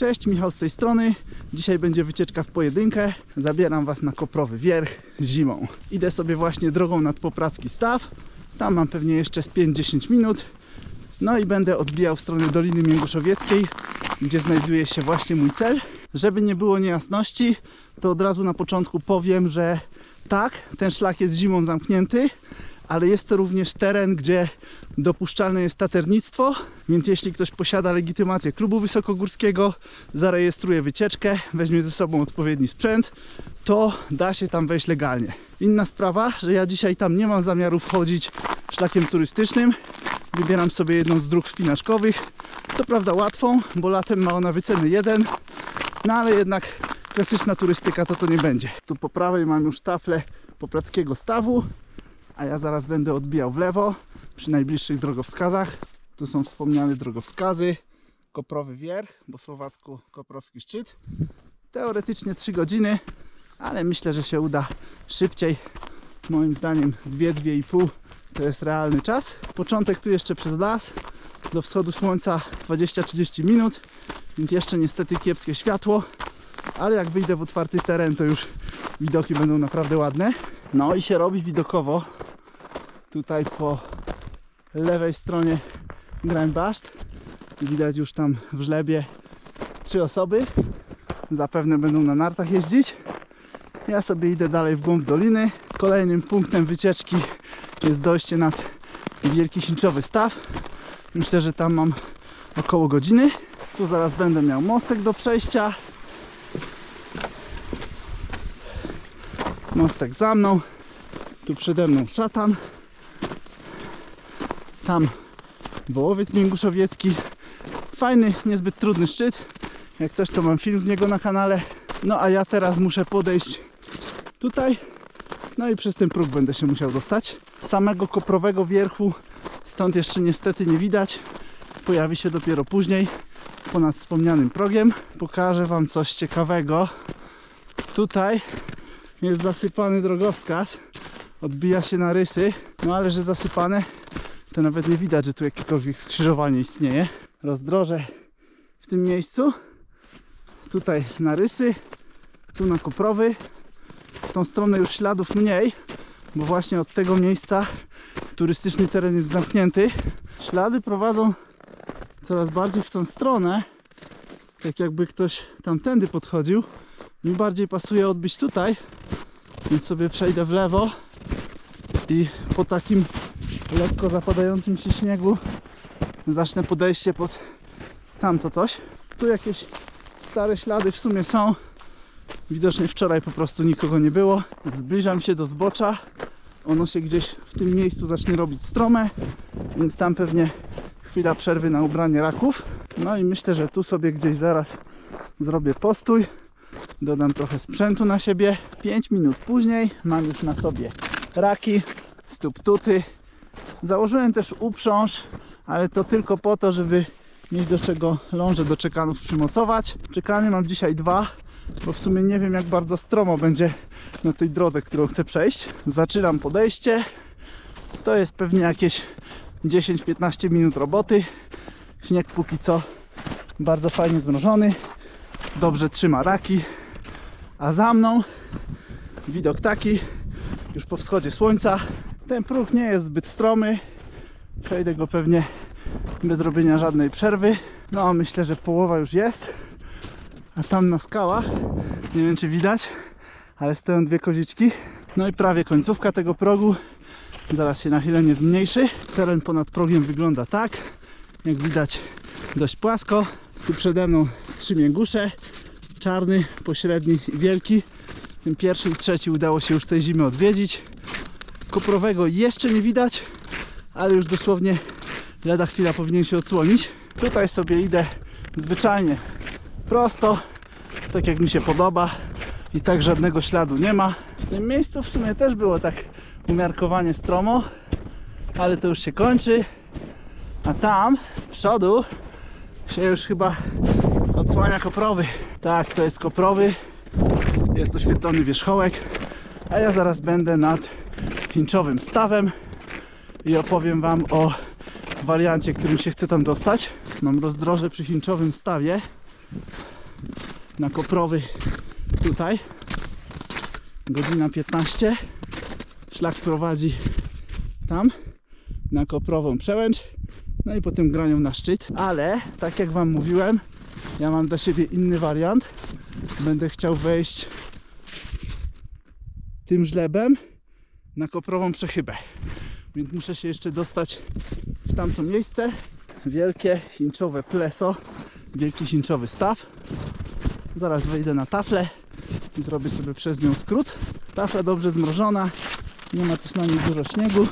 Cześć, Michał z tej strony. Dzisiaj będzie wycieczka w pojedynkę. Zabieram Was na Koprowy Wierch zimą. Idę sobie właśnie drogą nad Popracki Staw. Tam mam pewnie jeszcze z 5-10 minut. No i będę odbijał w stronę Doliny Mięguszowieckiej, gdzie znajduje się właśnie mój cel. Żeby nie było niejasności, to od razu na początku powiem, że tak, ten szlak jest zimą zamknięty, ale jest to również teren, gdzie dopuszczalne jest taternictwo, więc jeśli ktoś posiada legitymację klubu wysokogórskiego, zarejestruje wycieczkę, weźmie ze sobą odpowiedni sprzęt, to da się tam wejść legalnie. Inna sprawa, że ja dzisiaj tam nie mam zamiaru wchodzić szlakiem turystycznym, wybieram sobie jedną z dróg wspinaczkowych, co prawda łatwą, bo latem ma ona wyceny 1, no ale jednak klasyczna turystyka to to nie będzie. Tu po prawej mam już taflę poprackiego stawu, a ja zaraz będę odbijał w lewo przy najbliższych drogowskazach. Tu są wspomniane drogowskazy. Koprowy Wier, bo słowacku Koprowski Szczyt. Teoretycznie 3 godziny, ale myślę, że się uda szybciej. Moim zdaniem 2-2,5 to jest realny czas. Początek tu jeszcze przez las. Do wschodu słońca 20-30 minut, więc jeszcze niestety kiepskie światło, ale jak wyjdę w otwarty teren, to już widoki będą naprawdę ładne. No i się robi widokowo. Tutaj po lewej stronie Greinbaszt. Widać już tam w żlebie trzy osoby. Zapewne będą na nartach jeździć. Ja sobie idę dalej w głąb doliny. Kolejnym punktem wycieczki jest dojście nad Wielki Sinczowy Staw. Myślę, że tam mam około godziny. Tu zaraz będę miał mostek do przejścia. Mostek za mną. Tu przede mną szatan. Tam Wołowiec Mięguszowiecki. Fajny, niezbyt trudny szczyt. Jak coś to mam film z niego na kanale. No a ja teraz muszę podejść tutaj. No i przez ten próg będę się musiał dostać. Samego koprowego wierchu stąd jeszcze niestety nie widać. Pojawi się dopiero później ponad wspomnianym progiem. Pokażę Wam coś ciekawego. Tutaj jest zasypany drogowskaz. Odbija się na rysy. No ale że zasypane, to nawet nie widać, że tu jakiekolwiek skrzyżowanie istnieje. Rozdroże w tym miejscu. Tutaj na rysy, tu na koprowy. W tą stronę już śladów mniej, bo właśnie od tego miejsca turystyczny teren jest zamknięty. Ślady prowadzą coraz bardziej w tą stronę, tak jakby ktoś tamtędy podchodził. Mi bardziej pasuje odbyć tutaj, więc sobie przejdę w lewo i po takim lekko zapadającym się śniegu zacznę podejście pod tamto coś. Tu jakieś stare ślady w sumie są. Widocznie wczoraj po prostu nikogo nie było. Zbliżam się do zbocza. Ono się gdzieś w tym miejscu zacznie robić strome, więc tam pewnie chwila przerwy na ubranie raków. No i myślę, że tu sobie gdzieś zaraz zrobię postój. Dodam trochę sprzętu na siebie. 5 minut później mam już na sobie raki, stóp tuty. Założyłem też uprząż, ale to tylko po to, żeby mieć do czego ląże do czekanów przymocować. Czekany mam dzisiaj dwa, bo w sumie nie wiem jak bardzo stromo będzie na tej drodze, którą chcę przejść. Zaczynam podejście. To jest pewnie jakieś 10-15 minut roboty. Śnieg póki co bardzo fajnie zmrożony. Dobrze trzyma raki. A za mną widok taki, już po wschodzie słońca. Ten próg nie jest zbyt stromy. Przejdę go pewnie bez robienia żadnej przerwy. No, myślę, że połowa już jest. A tam na skałach, nie wiem czy widać, ale stoją dwie koziczki. No i prawie końcówka tego progu. Zaraz się na chwilę nie zmniejszy. Teren ponad progiem wygląda tak. Jak widać dość płasko. Tu przede mną trzy mięgusze. Czarny, pośredni i wielki. Ten pierwszy i trzeci udało się już tej zimy odwiedzić. Koprowego jeszcze nie widać, ale już dosłownie lada chwila powinien się odsłonić. Tutaj sobie idę zwyczajnie prosto, tak jak mi się podoba i tak żadnego śladu nie ma. W tym miejscu w sumie też było tak umiarkowanie stromo, ale to już się kończy. A tam z przodu się już chyba odsłania koprowy. Tak, to jest koprowy. Jest oświetlony wierzchołek. A ja zaraz będę nad Hinczowym stawem i opowiem Wam o wariancie, którym się chcę tam dostać. Mam rozdroże przy Hinczowym stawie. na Koprowy tutaj. Godzina 15. Szlak prowadzi tam na Koprową Przełęcz. No i potem granią na szczyt. Ale tak jak Wam mówiłem, ja mam dla siebie inny wariant. Będę chciał wejść tym żlebem na Koprową Przechybę. Więc muszę się jeszcze dostać w tamto miejsce. Wielkie chinczowe pleso, wielki chinczowy staw. Zaraz wejdę na taflę i zrobię sobie przez nią skrót. Tafla dobrze zmrożona, nie ma też na niej dużo śniegu,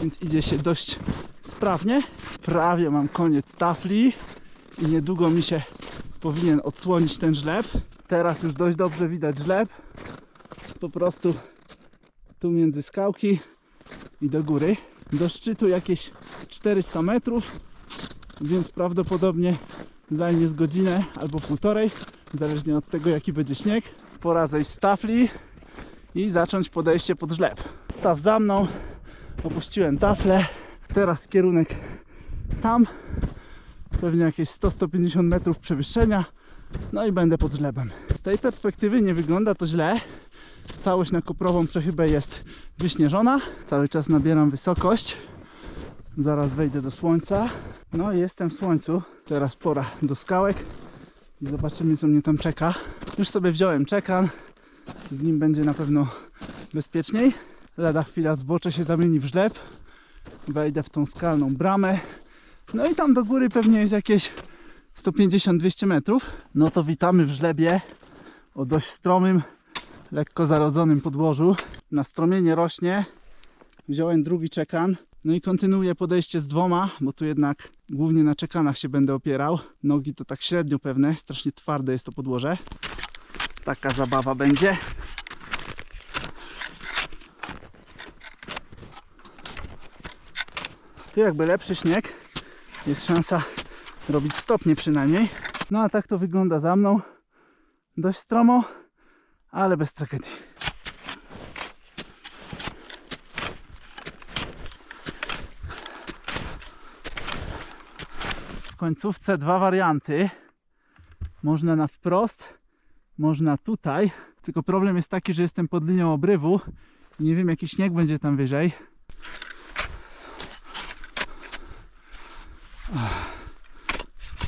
więc idzie się dość sprawnie. Prawie mam koniec tafli i niedługo mi się powinien odsłonić ten żleb. Teraz już dość dobrze widać żleb. Po prostu tu między skałki i do góry. Do szczytu jakieś 400 metrów, więc prawdopodobnie zajmie z godzinę albo półtorej, zależnie od tego jaki będzie śnieg. Pora zejść z tafli i zacząć podejście pod żleb. Staw za mną, opuściłem taflę. Teraz kierunek tam, pewnie jakieś 100-150 metrów przewyższenia. No i będę pod żlebem. Z tej perspektywy nie wygląda to źle. Całość na koprową przechybę jest wyśnieżona. Cały czas nabieram wysokość. Zaraz wejdę do słońca. No i jestem w słońcu. Teraz pora do skałek i zobaczymy co mnie tam czeka. Już sobie wziąłem czekan. Z nim będzie na pewno bezpieczniej. Lada chwila zbocze się zamieni w żleb. Wejdę w tą skalną bramę. No i tam do góry pewnie jest jakieś 150-200 metrów. No to witamy w żlebie o dość stromym, lekko zarodzonym podłożu. Na stromienie rośnie. Wziąłem drugi czekan. No i kontynuuję podejście z dwoma, bo tu jednak głównie na czekanach się będę opierał. Nogi to tak średnio pewne, strasznie twarde jest to podłoże. Taka zabawa będzie. Tu jakby lepszy śnieg, jest szansa robić stopnie przynajmniej. No a tak to wygląda za mną. Dość stromo, ale bez tragedii. W końcówce dwa warianty. Można na wprost, można tutaj. Tylko problem jest taki, że jestem pod linią obrywu i nie wiem jaki śnieg będzie tam wyżej.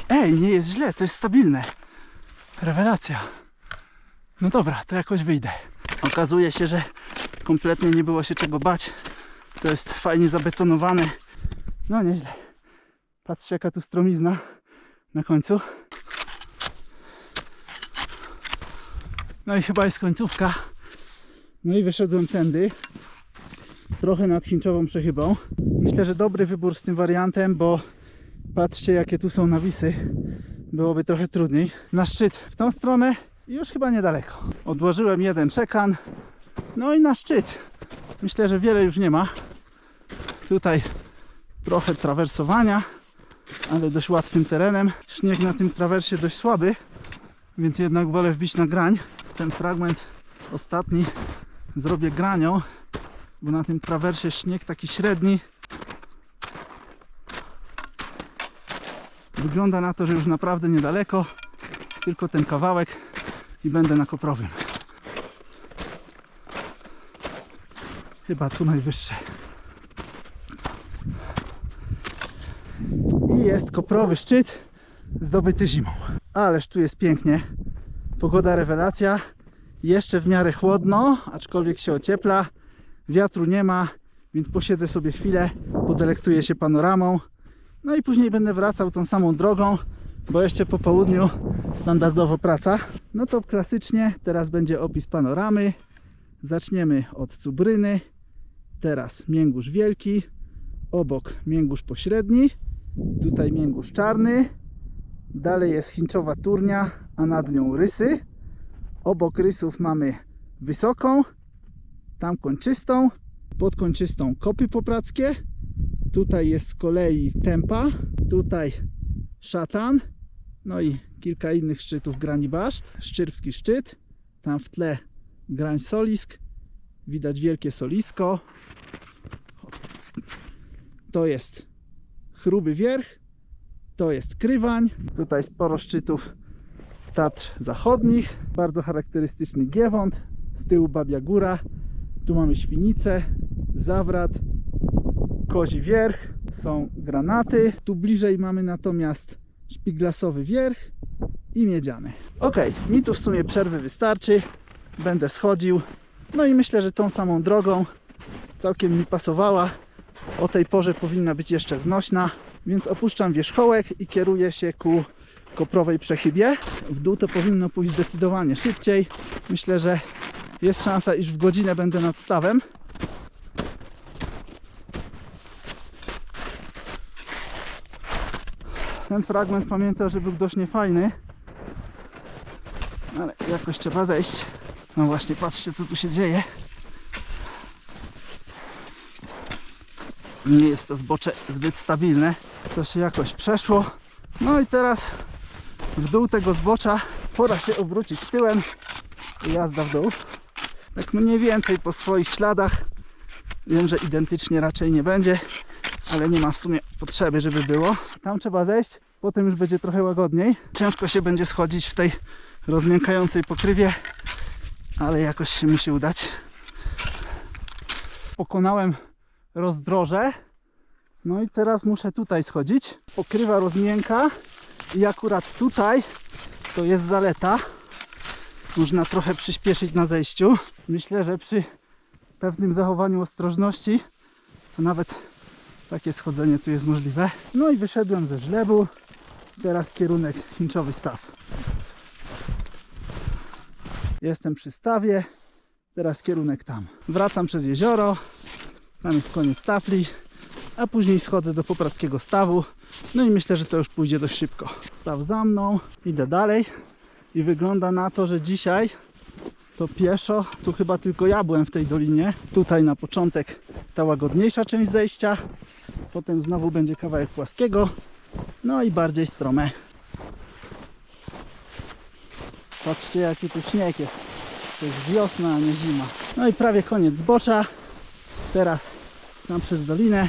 Ej, nie jest źle, to jest stabilne. Rewelacja. No dobra, to jakoś wyjdę. Okazuje się, że kompletnie nie było się czego bać. To jest fajnie zabetonowane. No nieźle. Patrzcie jaka tu stromizna na końcu. No i chyba jest końcówka. No i wyszedłem tędy. Trochę nad Chińczową przechybą. Myślę, że dobry wybór z tym wariantem, bo patrzcie jakie tu są nawisy. Byłoby trochę trudniej. Na szczyt w tą stronę i już chyba niedaleko. Odłożyłem jeden czekan. No i na szczyt. Myślę, że wiele już nie ma. Tutaj trochę trawersowania, ale dość łatwym terenem. Śnieg na tym trawersie dość słaby, więc jednak wolę wbić na grań. Ten fragment ostatni zrobię granią, bo na tym trawersie śnieg taki średni. Wygląda na to, że już naprawdę niedaleko, tylko ten kawałek i będę na koprowym. Chyba tu najwyższe. I jest koprowy szczyt zdobyty zimą. Ależ tu jest pięknie. Pogoda rewelacja. Jeszcze w miarę chłodno, aczkolwiek się ociepla. Wiatru nie ma, więc posiedzę sobie chwilę, podelektuję się panoramą. No i później będę wracał tą samą drogą, bo jeszcze po południu standardowo praca. No to klasycznie teraz będzie opis panoramy. Zaczniemy od Cubryny. Teraz Mięgórz Wielki. Obok Mięgórz Pośredni. Tutaj Mięgórz Czarny. Dalej jest Chinczowa Turnia, a nad nią Rysy. Obok Rysów mamy Wysoką. Tam Kończystą. Pod Kończystą Kopy Poprackie. Tutaj jest z kolei Tempa. Tutaj Szatan. No i kilka innych szczytów Grani Baszt. Szczyrpski szczyt. Tam w tle Grań Solisk. Widać wielkie solisko. To jest Chruby Wierch. To jest Krywań. Tutaj sporo szczytów Tatr Zachodnich. Bardzo charakterystyczny giewont. Z tyłu Babia Góra. Tu mamy Świnicę, Zawrat, Kozi Wierch. Są granaty. Tu bliżej mamy natomiast Szpiglasowy Wierch i Miedziany. Ok, mi tu w sumie przerwy wystarczy. Będę schodził. No i myślę, że tą samą drogą całkiem mi pasowała. O tej porze powinna być jeszcze znośna, więc opuszczam wierzchołek i kieruję się ku koprowej przechybie. W dół to powinno pójść zdecydowanie szybciej. Myślę, że jest szansa, iż w godzinę będę nad stawem. Ten fragment pamiętam, że był dość niefajny. Ale jakoś trzeba zejść. No właśnie, patrzcie co tu się dzieje. Nie jest to zbocze zbyt stabilne. To się jakoś przeszło. No i teraz w dół tego zbocza pora się obrócić tyłem i jazda w dół. Tak mniej więcej po swoich śladach. Wiem, że identycznie raczej nie będzie, ale nie ma w sumie potrzeby, żeby było. Tam trzeba zejść, potem już będzie trochę łagodniej. Ciężko się będzie schodzić w tej rozmiękającej pokrywie, ale jakoś się musi udać. Pokonałem rozdroże. No i teraz muszę tutaj schodzić. Pokrywa rozmięka i akurat tutaj to jest zaleta. Można trochę przyspieszyć na zejściu. Myślę, że przy pewnym zachowaniu ostrożności to nawet takie schodzenie tu jest możliwe. No i wyszedłem ze żlebu. Teraz kierunek Chinczowy Staw. Jestem przy stawie. Teraz kierunek tam. Wracam przez jezioro. Tam jest koniec tafli. A później schodzę do Poprackiego Stawu. No i myślę, że to już pójdzie dość szybko. Staw za mną. Idę dalej. I wygląda na to, że dzisiaj to pieszo, tu chyba tylko ja byłem w tej dolinie. Tutaj na początek ta łagodniejsza część zejścia. Potem znowu będzie kawałek płaskiego. No i bardziej strome. Patrzcie jaki tu śnieg jest. To jest wiosna, a nie zima. No i prawie koniec zbocza. Teraz tam przez dolinę.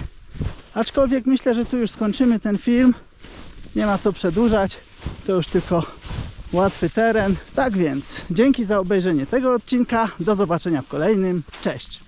Aczkolwiek myślę, że tu już skończymy ten film. Nie ma co przedłużać. To już tylko łatwy teren. Tak więc, dzięki za obejrzenie tego odcinka. Do zobaczenia w kolejnym. Cześć!